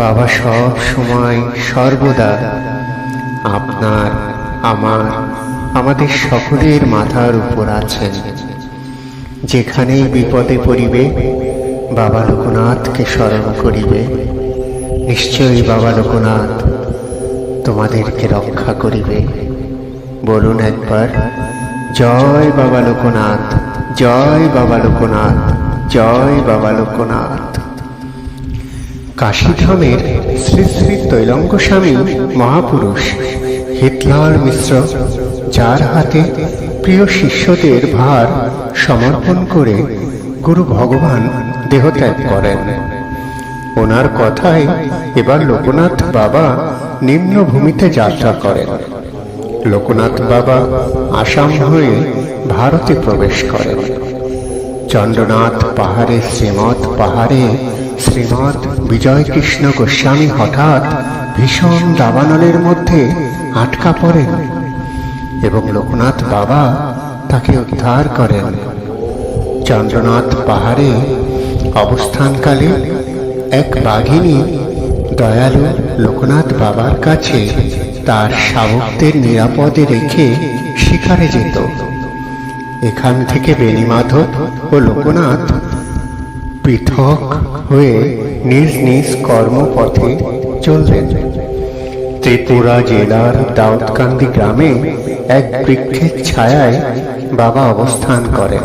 বাবা সব সময় সর্বদা আপনার, আমার, আমাদের সকলের মাথার উপর আছেন। যেখানেই বিপদে পড়িবে, বাবা লোকনাথকে স্মরণ করিবে। নিশ্চয়ই বাবা লোকনাথ তোমাদেরকে রক্ষা করিবে। বলুন একবার, জয় বাবা লোকনাথ, জয় বাবা লোকনাথ, জয় বাবা লোকনাথ। কাশীধামের শ্রী শ্রী তৈলঙ্গ স্বামী মহাপুরুষ হিটলার মিশ্র, যার হাতে প্রিয় শিষ্যদের ভার সমর্পণ করে গুরু ভগবান দেহত্যাগ করেন। ওনার কথায় এবার লোকনাথ বাবা নিম্ন ভূমিতে যাত্রা করেন। লোকনাথ বাবা আসাম হয়ে ভারতে প্রবেশ করেন। চন্দ্রনাথ পাহাড়ে, শ্রীমৎ পাহাড়ে শ্রীমৎ বিজয় কৃষ্ণ গোস্বামী হঠাৎ ভীষণ দাবানলের মধ্যে আটকা পড়েন এবং লোকনাথ বাবা তাকে উদ্ধার করেন। চন্দ্রনাথ পাহাড়ে অবস্থানকালে এক বাঘিনী দয়ালু লোকনাথ বাবার কাছে তার শাবকদের নিরাপদে রেখে শিকারে যেত। এখান থেকে বেণীমাধব ও লোকনাথ পৃথক হয়ে নিজ নিজ কর্মপথে চললেন। ত্রিপুরা জেলার দাউদকান্দি গ্রামে এক বৃক্ষের ছায়ায় বাবা অবস্থান করেন।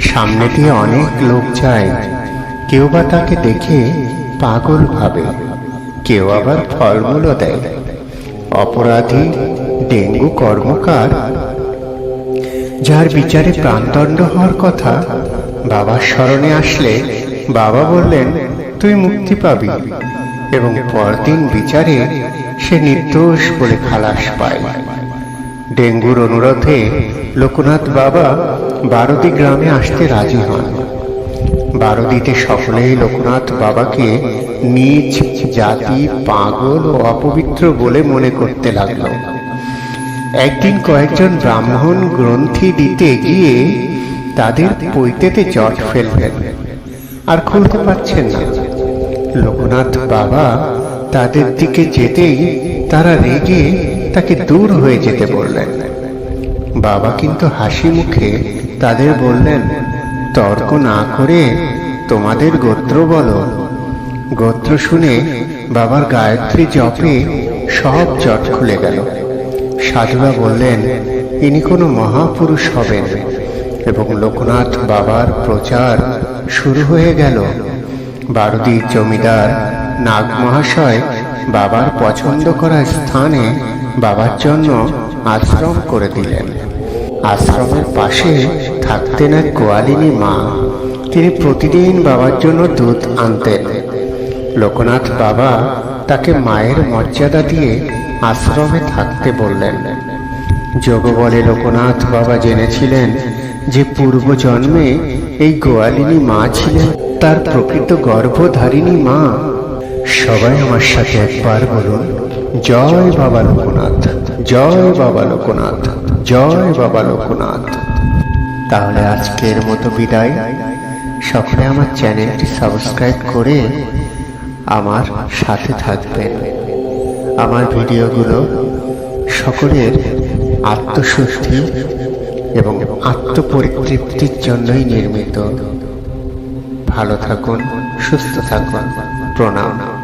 সামনে দিয়ে অনেক লোক যায়। কেউ বা তাকে দেখে পাগল ভাবে, কেউ আবার ফলমূলও দেয়। অপরাধী ডেঙ্গু কর্মকার, যার বিচারে প্রাণদণ্ড হওয়ার কথা বাবার স্মরণে আসলে বাবা বললেন, তুই মুক্তি পাবি। এবং পরদিন বিচারে সে নির্দোষ বলে খালাস পায়। ডেঙ্গুর অনুরোধে লোকনাথ বাবা বারদি গ্রামে আসতে রাজি হন। বারদিতে সকলেই লোকনাথ বাবাকে নিজ জাতি, পাগল ও অপবিত্র বলে মনে করতে লাগল। একদিন কয়েকজন ব্রাহ্মণ গ্রন্থি দিতে গিয়ে তাদের পৈতেতে জট ফেললেন আর খুলতে পারছেন না। লোকনাথ বাবা তাদের দিকে যেতেই তারা রেগে তাকে দূর হয়ে যেতে বললেন। বাবা কিন্তু হাসি মুখে তাদের বললেন, তর্ক না করে তোমাদের গোত্র বলো। গোত্র শুনে বাবার গায়ত্রী জপে সব জট খুলে গেল। সাধুরা বললেন, ইনি কোনো মহাপুরুষ হবেন। এবং লোকনাথ বাবার প্রচার শুরু হয়ে গেল। বারুদির জমিদার নাগ মহাশয় বাবার পছন্দ করা স্থানে বাবার জন্য আশ্রম করে দিলেন। আশ্রমের পাশে থাকতেন এক গোয়ালিনী মা। তিনি প্রতিদিন বাবার জন্য দুধ আনতেন। লোকনাথ বাবা তাকে মায়ের মর্যাদা দিয়ে আশ্রমে থাকতে বললেন। যোগ বলে লোকনাথ বাবা জেনেছিলেন যে পূর্ব জন্মে এই গোয়ালিনী মা ছিলেন, তার প্রকৃত গর্ভধারিণী মা। সবাই আমার সাথে একবার বলুন, জয় বাবা লোকনাথ, জয় বাবা লোকনাথ, জয় বাবা লোকনাথ। তাহলে আজকের মতো বিদায়। সকলে আমার চ্যানেলটি সাবস্ক্রাইব করে আমার সাথে থাকবেন। আমার ভিডিওগুলো সকলের আত্মশুদ্ধি এবং আত্মপরিতৃপ্তির জন্যই নির্মিত। ভালো থাকুন সুস্থ থাকুন। প্রণাম।